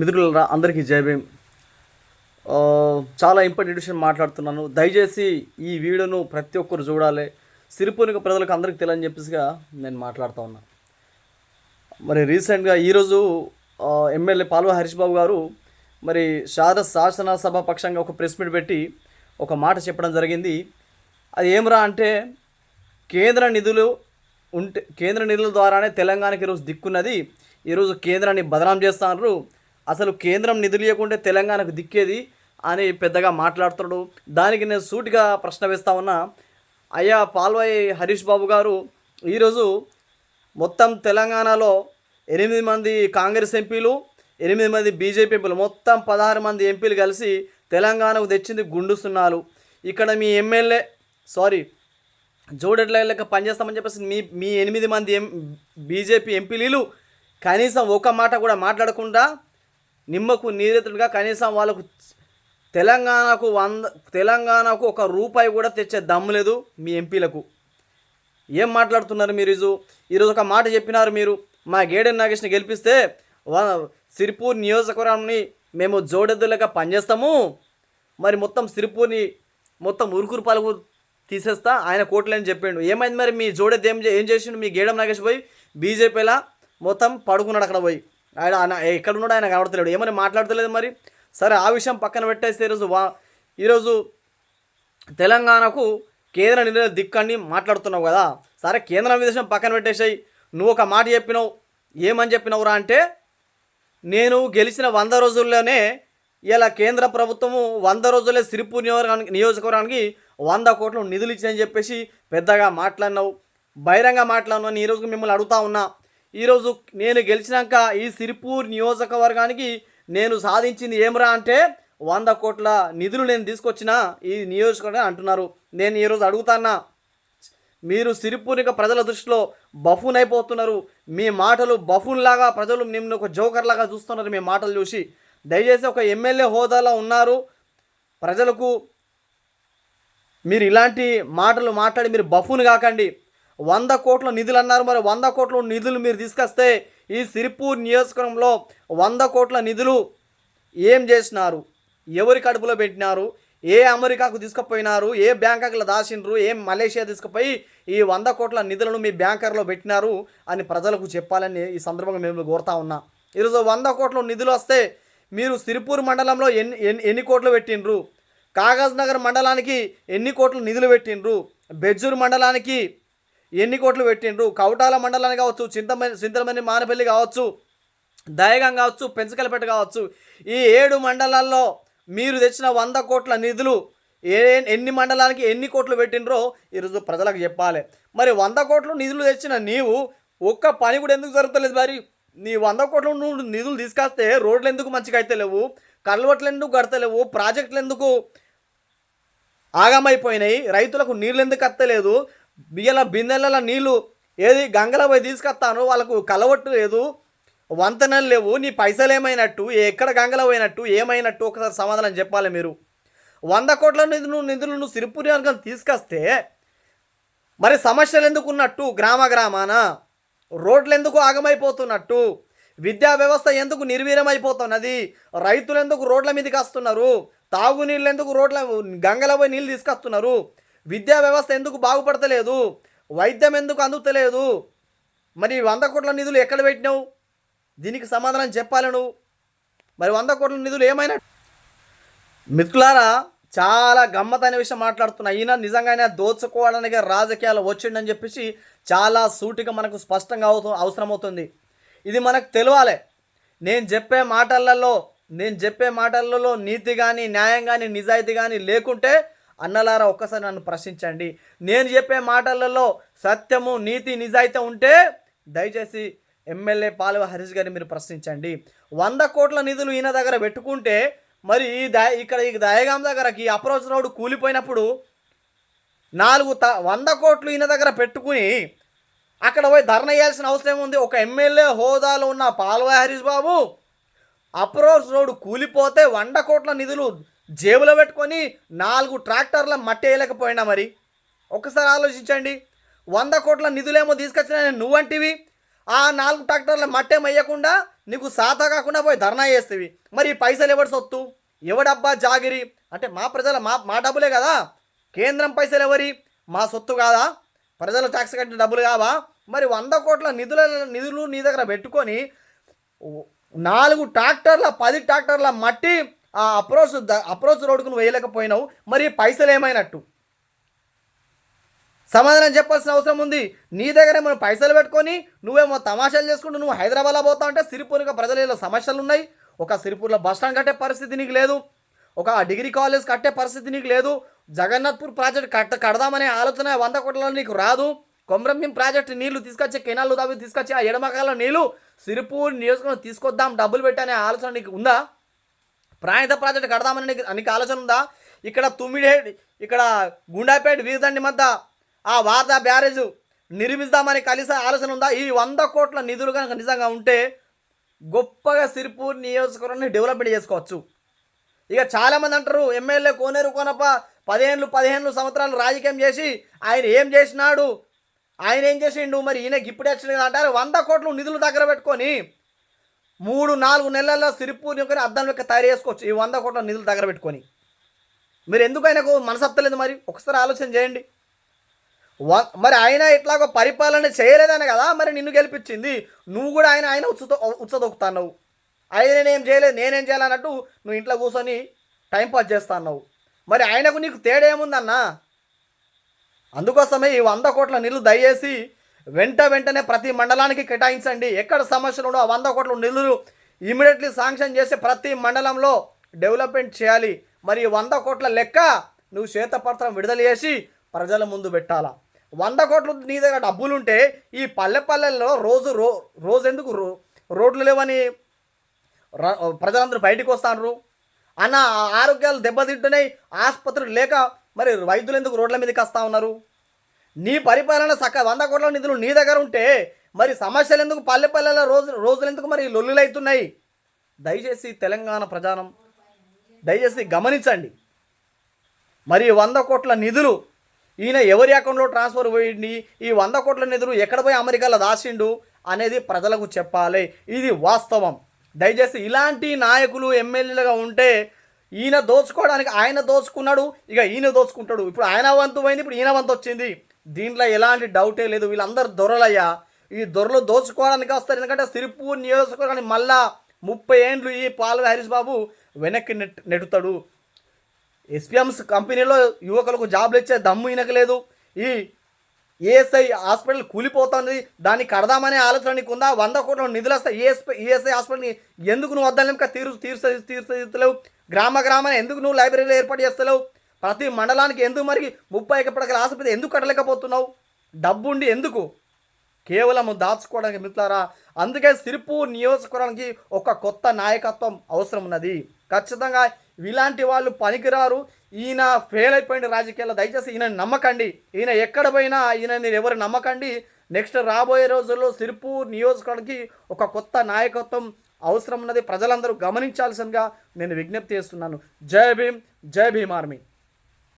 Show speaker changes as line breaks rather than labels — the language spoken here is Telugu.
మిత్రులరా అందరికీ జయభీం చాలా ఇంపార్టెంట్ విషయం మాట్లాడుతున్నాను. దయచేసి ఈ వీడియోను ప్రతి ఒక్కరు చూడాలి. సిరిపునిక ప్రజలకు అందరికీ తెలియని చెప్పేసిగా నేను మాట్లాడుతూ ఉన్నా. మరి రీసెంట్గా ఈరోజు ఎమ్మెల్యే పాల్వ హరీష్ బాబు గారు మరి శారద శాసనసభ పక్షంగా ఒక ప్రెస్ మీట్ పెట్టి ఒక మాట చెప్పడం జరిగింది. అది ఏమరా అంటే కేంద్ర నిధులు ఉంటే కేంద్ర నిధుల ద్వారానే తెలంగాణకి ఈరోజు దిక్కున్నది. ఈరోజు కేంద్రాన్ని బదనాం చేస్తున్నారు అసలు కేంద్రం నిధులు ఇవ్వకుంటే తెలంగాణకు దిక్కేది అని పెద్దగా మాట్లాడుతున్నాడు. దానికి నేను సూటిగా ప్రశ్న వేస్తా ఉన్నా. అయ్యా పాల్వాయి హరీష్ బాబు గారు ఈరోజు మొత్తం తెలంగాణలో ఎనిమిది మంది కాంగ్రెస్ ఎంపీలు ఎనిమిది మంది బీజేపీ ఎంపీలు మొత్తం పదహారు మంది ఎంపీలు కలిసి తెలంగాణకు తెచ్చింది గుండు సున్నాలు ఇక్కడ మీ ఎమ్మెల్యే సారీ జోడెడ్ల లెక్క పనిచేస్తామని చెప్పేసి మీ మీ ఎనిమిది మంది ఎం బీజేపీ ఎంపీలు కనీసం ఒక మాట కూడా మాట్లాడకుండా నిమ్మకు నీరెత్తుడుగా కనీసం వాళ్ళకు తెలంగాణకు వంద తెలంగాణకు ఒక రూపాయి కూడా తెచ్చే దమ్ము లేదు మీ ఎంపీలకు. ఏం మాట్లాడుతున్నారు మీరు ఈరోజు ఈరోజు ఒక మాట చెప్పినారు మీరు. మా గేడెన్ నాగేష్ని గెలిపిస్తే సిరిపూర్ నియోజకవర్గాన్ని మేము జోడెద్దులుగా పనిచేస్తాము. మరి మొత్తం సిరిపూర్ని మొత్తం ఉరుకురు పలుకు తీసేస్తా ఆయన కోట్లని చెప్పిండు. ఏమైంది మరి మీ జోడెద్దు ఏం చే- ఏం చేసిండు మీ గేడం నాగేష్ పోయి బీజేపీలా మొత్తం పడుకున్నాడు అక్కడ పోయి. ఆయన ఎక్కడ ఉన్నాడు ఆయన కనబడతలేడు. ఏమని మాట్లాడతలేదు మరి? సరే ఆ విషయం పక్కన పెట్టేస్తే ఈరోజు వా ఈరోజు తెలంగాణకు కేంద్ర నిధుల దిక్కని మాట్లాడుతున్నావు కదా? సరే కేంద్ర విదేశం పక్కన పెట్టేసాయి. నువ్వు ఒక మాట చెప్పినావు. ఏమని చెప్పినావురా అంటే నేను గెలిచిన వంద రోజుల్లోనే ఇలా కేంద్ర ప్రభుత్వము వంద రోజులే సిరిపూర్ నియోజకవర్గానికి నియోజకవర్గానికి వంద కోట్లు నిధులు ఇచ్చిందని చెప్పేసి పెద్దగా మాట్లాడినావు. బహిరంగ మాట్లాడినావు అని ఈరోజు మిమ్మల్ని అడుగుతా ఉన్నా. ఈరోజు నేను గెలిచినాక ఈ సిరిపూర్ నియోజకవర్గానికి నేను సాధించింది ఏమరా అంటే వంద కోట్ల నిధులు నేను తీసుకొచ్చిన ఈ నియోజకవర్గం అంటున్నారు. నేను ఈరోజు అడుగుతానా మీరు సిరిపూరిక ప్రజల దృష్టిలో బఫూన్ అయిపోతున్నారు. మీ మాటలు బఫూన్ లాగా ప్రజలు నిన్ను ఒక జోకర్ లాగా చూస్తున్నారు మీ మాటలు చూసి. దయచేసి ఒక ఎమ్మెల్యే హోదాలో ఉన్నారు. ప్రజలకు మీరు ఇలాంటి మాటలు మాట్లాడి మీరు బఫూన్ కాకండి. వంద కోట్ల నిధులు అన్నారు. మరి వంద కోట్ల నిధులు మీరు తీసుకొస్తే ఈ సిరిపూర్ నియోజకవర్గంలో వంద కోట్ల నిధులు ఏం చేసినారు? ఎవరి కడుపులో పెట్టినారు? ఏ అమెరికాకు తీసుకుపోయినారు? ఏ బ్యాంకాకులో దాచిండ్రు? ఏ మలేషియా తీసుకుపోయి ఈ వంద కోట్ల నిధులను మీ బ్యాంకర్లో పెట్టినారు అని ప్రజలకు చెప్పాలని ఈ సందర్భంగా మేము కోరుతా ఉన్నా. ఈరోజు వంద కోట్ల నిధులు వస్తే మీరు సిరిపూర్ మండలంలో ఎన్ని ఎన్ని ఎన్ని కోట్లు పెట్టిండ్రు? కాగజ్ నగర్ మండలానికి ఎన్ని కోట్లు నిధులు పెట్టిండ్రు? బెజ్జూరు మండలానికి ఎన్ని కోట్లు పెట్టిండ్రు? కౌటాల మండలాన్ని కావచ్చు చింతమని చింతలమని మానపల్లి కావచ్చు దయగం కావచ్చు పెంచకలపేట కావచ్చు ఈ ఏడు మండలాల్లో మీరు తెచ్చిన వంద కోట్ల నిధులు ఏ ఎన్ని మండలానికి ఎన్ని కోట్లు పెట్టినరో ఈరోజు ప్రజలకు చెప్పాలి. మరి వంద కోట్లు నిధులు తెచ్చిన నీవు ఒక్క పని కూడా ఎందుకు జరుగుతలేదు మరి? నీ వంద కోట్ల నువ్వు నిధులు తీసుకొస్తే రోడ్లు ఎందుకు మంచిగా అయితే లేవు? కల్వట్లు ఎందుకు కడతలేవు? ప్రాజెక్టులు ఎందుకు ఆగమైపోయినాయి? రైతులకు నీళ్ళు ఎందుకు అత్తలేదు బియ్యల బిందెల నీళ్ళు ఏది గంగలో పోయి తీసుకొస్తాను వాళ్ళకు కలవట్టు లేదు. వంతెనలు లేవు. నీ పైసలు ఏమైనట్టు? ఎక్కడ గంగలో పోయినట్టు? ఏమైనట్టు? ఒకసారి సమాధానం చెప్పాలి మీరు. వంద కోట్ల నిధులు నిధులు నువ్వు సిరిపురి వర్గం తీసుకొస్తే మరి సమస్యలు ఎందుకు ఉన్నట్టు గ్రామ గ్రామాన. రోడ్లు ఎందుకు ఆగమైపోతున్నట్టు? విద్యా వ్యవస్థ ఎందుకు నిర్వీర్యమైపోతున్నది? రైతులు ఎందుకు రోడ్ల మీదకి వస్తున్నారు? తాగునీళ్ళు ఎందుకు రోడ్ల గంగలో పోయి నీళ్ళు తీసుకొస్తున్నారు? విద్యా వ్యవస్థ ఎందుకు బాగుపడతలేదు? వైద్యం ఎందుకు అందుతలేదు? మరి వంద కోట్ల నిధులు ఎక్కడ పెట్టినావు? దీనికి సమాధానం చెప్పాలి నువ్వు. మరి వంద కోట్ల నిధులు ఏమైనా? మిత్రులారా చాలా గమ్మతైన విషయం మాట్లాడుతున్నా. ఈయన నిజంగానే దోచుకోవడానికి రాజకీయాలు వచ్చిండని చెప్పేసి చాలా సూటిగా మనకు స్పష్టంగా అవుతు అవసరమవుతుంది. ఇది మనకు తెలియాలి నేను చెప్పే మాటలలో నేను చెప్పే మాటలలో నీతి కానీ న్యాయం కానీ నిజాయితీ కానీ లేకుంటే అన్నలారా ఒక్కసారి నన్ను ప్రశ్నించండి. నేను చెప్పే మాటలలో సత్యము నీతి నిజాయితీ ఉంటే దయచేసి ఎమ్మెల్యే పాలవ హరీష్ గారిని మీరు ప్రశ్నించండి. వంద కోట్ల నిధులు ఈయన దగ్గర పెట్టుకుంటే మరి ఈ దయ ఇక్కడ ఈ దయగాం దగ్గరకి అప్రోచ్ రోడ్ కూలిపోయినప్పుడు నాలుగు త వంద కోట్లు ఈయన దగ్గర పెట్టుకుని అక్కడ పోయి ధర్నా చేయాల్సిన అవసరం ఏముంది? ఒక ఎమ్మెల్యే హోదాలో ఉన్న పాలవ హరీష్ బాబు అప్రోచ్ రోడ్ కూలిపోతే వంద కోట్ల నిధులు జేబులో పెట్టుకొని నాలుగు ట్రాక్టర్ల మట్టి వేయలేకపోయినా మరి. ఒకసారి ఆలోచించండి. వంద కోట్ల నిధులేమో తీసుకొచ్చిన నువ్వంటివి. ఆ నాలుగు ట్రాక్టర్ల మట్టేం వేయకుండా నీకు సాతా కాకుండా పోయి ధర్నా చేస్తేవి. మరి ఈ పైసలు ఎవరి సొత్తు? ఎవడబ్బా జాగిరి? అంటే మా ప్రజల మా మా డబ్బులే కదా. కేంద్రం పైసలు ఎవరి? మా సొత్తు కాదా? ప్రజల ట్యాక్స్ కట్టిన డబ్బులు కావా? మరి వంద కోట్ల నిధుల నిధులు నీ దగ్గర పెట్టుకొని నాలుగు ట్రాక్టర్ల పది ట్రాక్టర్ల మట్టి ఆ అప్రోచ్ అప్రోచ్ రోడ్కు నువ్వు వేయలేకపోయినావు మరి పైసలు ఏమైనట్టు? సమాధానం చెప్పాల్సిన అవసరం ఉంది. నీ దగ్గర మనం పైసలు పెట్టుకొని నువ్వేమో తమాషాలు చేసుకుంటూ నువ్వు హైదరాబాద్లో పోతా అంటే సిరిపూర్గా ప్రజలలో సమస్యలు ఉన్నాయి. ఒక సిరిపూర్లో బస్ స్టాండ్ కట్టే పరిస్థితి నీకు లేదు. ఒక డిగ్రీ కాలేజ్ కట్టే పరిస్థితి నీకు లేదు. జగన్నాథ్పూర్ ప్రాజెక్ట్ కట్ట కడదామనే ఆలోచన వంద కోట్లలో నీకు రాదు. కొమరంభీం ప్రాజెక్ట్ నీళ్ళు తీసుకొచ్చి కెనాలు దావి తీసుకొచ్చి ఆ ఎడమకాల నీళ్ళు సిరిపూర్ నియోజకవర్గం తీసుకొద్దాం డబ్బులు పెట్టనే ఆలోచన నీకు ఉందా? ప్రాణిత ప్రాజెక్ట్ కడదామని నీకు ఆలోచన ఉందా? ఇక్కడ తుమ్మిడే ఇక్కడ గుండాపేట వీరదండి మధ్య ఆ వార్తా బ్యారేజ్ నిర్మిస్తామని కలిసి ఆలోచన ఉందా? ఈ వంద కోట్ల నిధులు కనుక నిజంగా ఉంటే గొప్పగా సిరిపూర్ నియోజకవర్గాన్ని డెవలప్మెంట్ చేసుకోవచ్చు. ఇక చాలామంది అంటారు ఎమ్మెల్యే కోనేరు కోనప్ప పదిహేనులు పదిహేను సంవత్సరాలు రాజకీయం చేసి ఆయన ఏం చేసినాడు? ఆయన ఏం చేసిండు? మరి ఈయనకి ఇప్పుడు వచ్చింది కదా అంటారు. వంద కోట్లు నిధులు దగ్గర పెట్టుకొని మూడు నాలుగు నెలల్లో సిరిపూర్ని యొక్క అద్దం లెక్క తయారు చేసుకోవచ్చు. ఈ వంద కోట్ల నిధులు దగ్గర పెట్టుకొని. మీరు ఎందుకైనా మనసత్తలేదు మరి? ఒకసారి ఆలోచన చేయండి. వ- మరి ఆయన ఇట్లాగో పరిపాలన చేయలేదని కదా మరి నిన్ను గెలిపించింది. నువ్వు కూడా ఆయన ఆయన ఉత్స ఉత్సదొక్కుతావు ఆయన నేనేం చేయలేదు నేనేం చేయాలన్నట్టు నువ్వు ఇంట్లో కూర్చొని టైం పాస్ చేస్తావు మరి ఆయనకు నీకు తేడా ఏముందన్నా? అందుకోసమే ఈ వంద కోట్ల నిధులు దయచేసి వెంట వెంటనే ప్రతి మండలానికి కేటాయించండి. ఎక్కడ సమస్యలు ఉండో ఆ వంద కోట్ల నిధులు ఇమీడియట్లీ శాంక్షన్ చేసి ప్రతి మండలంలో డెవలప్మెంట్ చేయాలి. మరి వంద కోట్ల లెక్క నువ్వు శ్వేతపత్రం విడుదల చేసి ప్రజల ముందు పెట్టాలా? వంద కోట్లు నీ దగ్గర డబ్బులుంటే ఈ పల్లె పల్లెల్లో రోజు రో రోజు ఎందుకు రో రోడ్లు లేవని ర- ప్రజలందరూ బయటకు వస్తారు అన్న ఆరోగ్యాలు దెబ్బతింటున్నాయి ఆసుపత్రులు లేక మరి వైద్యులు ఎందుకు రోడ్ల మీదకి వస్తూ ఉన్నారు? నీ పరిపాలన సక వంద కోట్ల నిధులు నీ దగ్గర ఉంటే మరి సమస్యలు ఎందుకు పల్లె పల్లెల రోజు రోజులు ఎందుకు మరి లొల్లులైతున్నాయి దయచేసి తెలంగాణ ప్రజానం దయచేసి గమనించండి. మరి వంద కోట్ల నిధులు ఈయన ఎవరి అకౌంట్లో ట్రాన్స్ఫర్ పోయింది? ఈ వంద కోట్ల నిధులు ఎక్కడ పోయి అమెరికాలో దాచిండు అనేది ప్రజలకు చెప్పాలి. ఇది వాస్తవం. దయచేసి ఇలాంటి నాయకులు ఎమ్మెల్యేలుగా ఉంటే ఈయన దోచుకోవడానికి ఆయన దోచుకున్నాడు ఇక ఈయన దోచుకుంటాడు. ఇప్పుడు ఆయన వంతు పోయింది ఇప్పుడు ఈయన వంతు వచ్చింది. దీంట్లో ఎలాంటి డౌటే లేదు. వీళ్ళందరూ దొరలయ్యా. ఈ దొరలు దోచుకోవడానికి వస్తారు. ఎందుకంటే సిరిపూర్ నియోజకవర్గాన్ని మళ్ళా ముప్పై ఏండ్లు ఈ పాల హరీష్ బాబు వెనక్కి నెట్ నెట్టుతాడు. ఎస్పీఎంస్ కంపెనీలో యువకులకు జాబ్లు ఇచ్చే దమ్ము ఈయనకు ఈ ఏఎస్ఐ హాస్పిటల్ కూలిపోతుంది. దాన్ని కడదామనే ఆలోచన నీకు ఉందా వంద కోట్ల నిధులు వస్తాయి ఏఎస్ఐ ఈఎస్ఐ హాస్పిటల్ని ఎందుకు నువ్వు వద్దాలి? ఇంకా తీరు తీర్చ తీర్చలేవు. గ్రామ గ్రామాన్ని ఎందుకు నువ్వు లైబ్రరీలో ఏర్పాటు చేస్తలేవు? ప్రతి మండలానికి ఎందుకు మరి ముప్పై ఎకరాల ఆసుపత్రి ఎందుకు కట్టలేకపోతున్నావు? డబ్బుండి ఎందుకు? కేవలం దాచుకోవడానికి మిత్రులారా అందుకే సిరిపూర్ నియోజకవర్గానికి ఒక కొత్త నాయకత్వం అవసరం ఉన్నది. ఖచ్చితంగా ఇలాంటి వాళ్ళు పనికిరారు. ఈయన ఫెయిల్ అయిపోయిన రాజకీయాల్లో. దయచేసి ఈయన నమ్మకండి. ఈయన ఎక్కడ పోయినా ఈయన ఎవరు నమ్మకండి. నెక్స్ట్ రాబోయే రోజుల్లో సిరిపూర్ నియోజకవర్గానికి ఒక కొత్త నాయకత్వం అవసరం ఉన్నది. ప్రజలందరూ గమనించాల్సిందిగా నేను విజ్ఞప్తి చేస్తున్నాను. జై భీమ్ జై భీమ్ ఆర్మీ.